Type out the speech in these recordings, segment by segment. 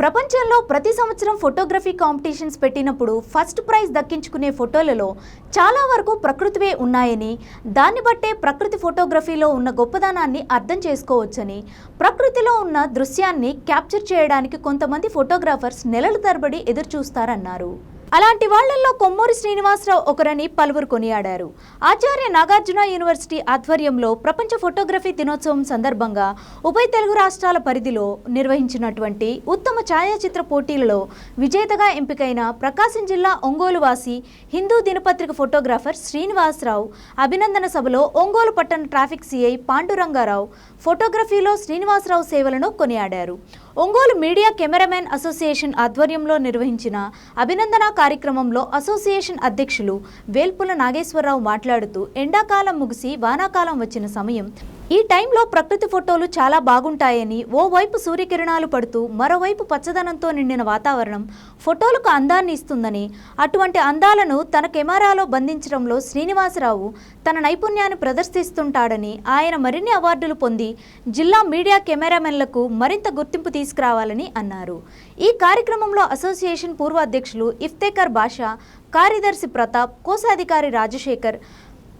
ప్రపంచంలో ప్రతి సంవత్సరం ఫోటోగ్రఫీ కాంపిటీషన్స్ పెట్టినప్పుడు ఫస్ట్ ప్రైజ్ దక్కించుకునే ఫోటోలలో చాలా వరకు ప్రకృతివే ఉన్నాయని దాన్ని బట్టే ప్రకృతి ఫోటోగ్రఫీలో ఉన్న గొప్పదనాన్ని అర్థం చేసుకోవచ్చని ప్రకృతిలో ఉన్న దృశ్యాన్ని క్యాప్చర్ చేయడానికి కొంతమంది ఫోటోగ్రాఫర్స్ నెలల తరబడి ఎదురుచూస్తారన్నారు. అలాంటి వాళ్ళలో కొమ్మూరి శ్రీనివాసరావు ఒకరని పలువురు కొనియాడారు. ఆచార్య నాగార్జున యూనివర్సిటీ ఆధ్వర్యంలో ప్రపంచ ఫోటోగ్రఫీ దినోత్సవం సందర్భంగా ఉభయ తెలుగు రాష్ట్రాల పరిధిలో నిర్వహించినటువంటి ఉత్తమ ఛాయాచిత్ర పోటీలలో విజేతగా ఎంపికైన ప్రకాశం జిల్లా ఒంగోలు వాసి హిందూ దినపత్రిక ఫోటోగ్రాఫర్ శ్రీనివాసరావు అభినందన సభలో ఒంగోలు పట్టణ ట్రాఫిక్ సిఐ పాండురంగారావు ఫోటోగ్రఫీలో శ్రీనివాసరావు సేవలను కొనియాడారు. ఒంగోలు మీడియా కెమెరామెన్ అసోసియేషన్ ఆధ్వర్యంలో నిర్వహించిన అభినందన కార్యక్రమంలో అసోసియేషన్ అధ్యక్షులు వేల్పుల నాగేశ్వరరావు మాట్లాడుతూ ఎండాకాలం ముగిసి వానాకాలం వచ్చిన సమయం ఈ టైంలో ప్రకృతి ఫోటోలు చాలా బాగుంటాయని ఓవైపు సూర్యకిరణాలు పడుతూ మరోవైపు పచ్చదనంతో నిండిన వాతావరణం ఫోటోలకు అందాన్ని ఇస్తుందని అటువంటి అందాలను తన కెమెరాలో బంధించడంలో శ్రీనివాసరావు తన నైపుణ్యాన్ని ప్రదర్శిస్తుంటాడని ఆయన మరిన్ని అవార్డులు పొంది జిల్లా మీడియా కెమెరామెన్లకు మరింత గుర్తింపు తీసుకురావాలని అన్నారు. ఈ కార్యక్రమంలో అసోసియేషన్ పూర్వ అధ్యక్షులు ఇఫ్తేకర్ బాషా కార్యదర్శి ప్రతాప్ కోశాధికారి రాజశేఖర్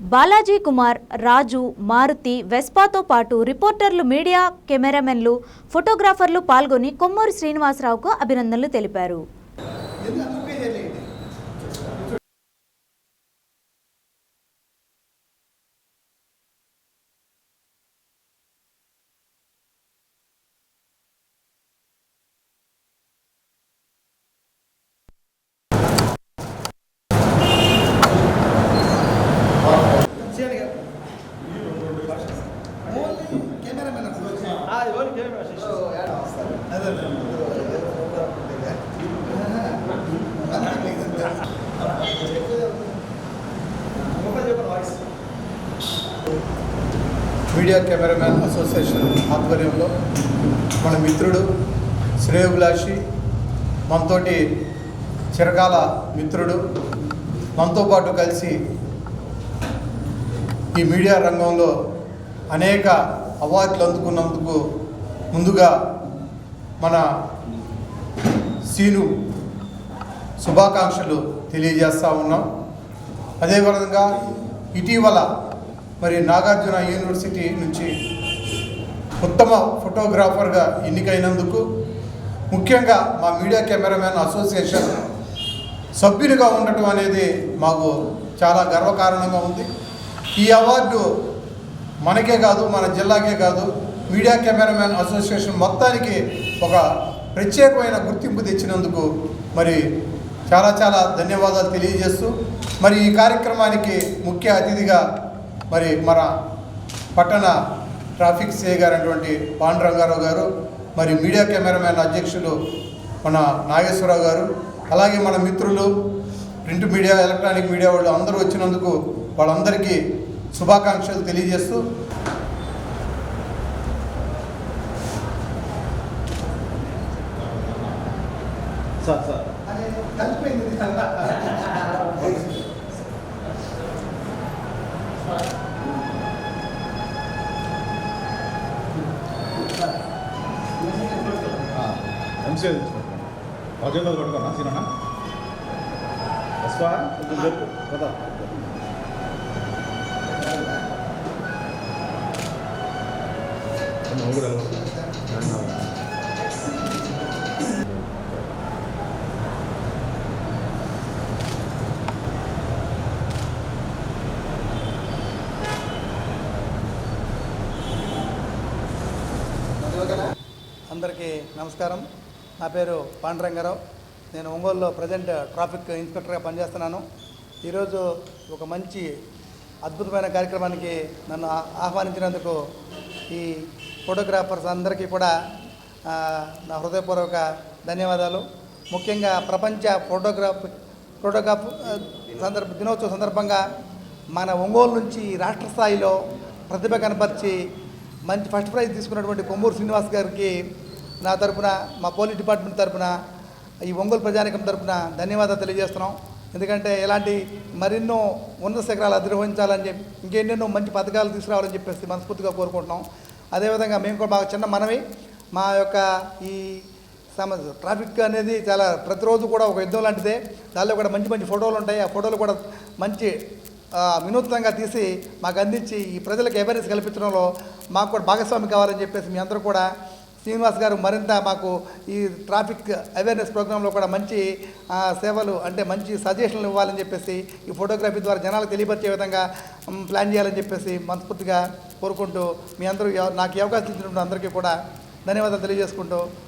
బాలాజీ కుమార్ రాజు మారుతి వెస్పాతో పాటు రిపోర్టర్లు మీడియా కెమెరామెన్లు ఫోటోగ్రాఫర్లు పాల్గొని కొమ్మూరి శ్రీనివాసరావుకు అభినందనలు తెలిపారు. మీడియా కెమెరామ్యాన్ అసోసియేషన్ ఆధ్వర్యంలో మన మిత్రుడు శ్రేయోభిలాషి మనతోటి చిరకాల మిత్రుడు మనతో పాటు కలిసి ఈ మీడియా రంగంలో అనేక అవార్డులు అందుకున్నందుకు ముందుగా మన సీను శుభాకాంక్షలు తెలియజేస్తూ ఉన్నాం. అదేవిధంగా ఇటీవల మరి నాగార్జున యూనివర్సిటీ నుంచి ఉత్తమ ఫోటోగ్రాఫర్గా ఎన్నికైనందుకు ముఖ్యంగా మా మీడియా కెమెరామెన్ అసోసియేషన్ సభ్యునిగా ఉండటం అనేది మాకు చాలా గర్వకారణంగా ఉంది. ఈ అవార్డు మనకే కాదు మన జిల్లాకే కాదు మీడియా కెమెరామెన్ అసోసియేషన్ మొత్తానికి ఒక ప్రత్యేకమైన గుర్తింపు తెచ్చినందుకు మరి చాలా చాలా ధన్యవాదాలు తెలియజేస్తూ మరి ఈ కార్యక్రమానికి ముఖ్య అతిథిగా మరి మన పట్టణ ట్రాఫిక్ సిఐ గారు అటువంటి పాండురంగారావు గారు మరి మీడియా కెమెరామెన్ అధ్యక్షులు మన నాగేశ్వరరావు గారు అలాగే మన మిత్రులు ప్రింట్ మీడియా ఎలక్ట్రానిక్ మీడియా వాళ్ళు అందరూ వచ్చినందుకు వాళ్ళందరికీ శుభాకాంక్షలు తెలియజేస్తూ సార్ సార్ ఎంసీఏ తెచ్చుకుంటున్నాను రాజేంద్ర కొట్టుకున్నా సీనన్నా వస్వా కొంచెం చెప్పు కదా కూడా అందరికీ నమస్కారం. నా పేరు పాండురంగారావు. నేను ఒంగోలులో ప్రజెంట్ ట్రాఫిక్ ఇన్స్పెక్టర్గా పనిచేస్తున్నాను. ఈరోజు ఒక మంచి అద్భుతమైన కార్యక్రమానికి నన్ను ఆహ్వానించినందుకు ఈ ఫోటోగ్రాఫర్స్ అందరికీ కూడా నా హృదయపూర్వక ధన్యవాదాలు. ముఖ్యంగా ప్రపంచ ఫోటోగ్రాఫ్ ఫోటోగ్రాఫ్ సందర్భ దినోత్సవ సందర్భంగా మన ఒంగోలు నుంచి రాష్ట్ర స్థాయిలో ప్రతిభ కనపరిచి మంచి ఫస్ట్ ప్రైజ్ తీసుకున్నటువంటి కొమ్మూరు శ్రీనివాస్ గారికి నా తరపున మా పోలీస్ డిపార్ట్మెంట్ తరపున ఈ ఒంగోలు ప్రజానికం తరపున ధన్యవాదాలు తెలియజేస్తున్నాం. ఎందుకంటే ఇలాంటి మరెన్నో ఉన్నత శిఖరాలు అధిరోహించాలని చెప్పి ఇంకెన్నెన్నో మంచి పథకాలు తీసుకురావాలని చెప్పేసి మనస్ఫూర్తిగా కోరుకుంటున్నాం. అదేవిధంగా మేము కూడా మాకు చిన్న మనవి మా యొక్క ఈ సమస్య ట్రాఫిక్ అనేది చాలా ప్రతిరోజు కూడా ఒక యుద్ధం లాంటిదే. దానిలో కూడా మంచి మంచి ఫోటోలు ఉంటాయి. ఆ ఫోటోలు కూడా మంచి వినూత్నంగా తీసి మాకు అందించి ఈ ప్రజలకు అవేర్నెస్ కల్పించడంలో మాకు కూడా భాగస్వామి కావాలని చెప్పేసి మీ అందరూ కూడా శ్రీనివాస్ గారు మరింత మాకు ఈ ట్రాఫిక్ అవేర్నెస్ ప్రోగ్రాంలో కూడా మంచి సేవలు అంటే మంచి సజెషన్లు ఇవ్వాలని చెప్పేసి ఈ ఫోటోగ్రఫీ ద్వారా జనాలకు తెలియపరిచే విధంగా ప్లాన్ చేయాలని చెప్పేసి మనస్ఫూర్తిగా కోరుకుంటూ మీ అందరూ నాకు అవకాశం ఇచ్చినటువంటి అందరికీ కూడా ధన్యవాదాలు తెలియజేసుకుంటూ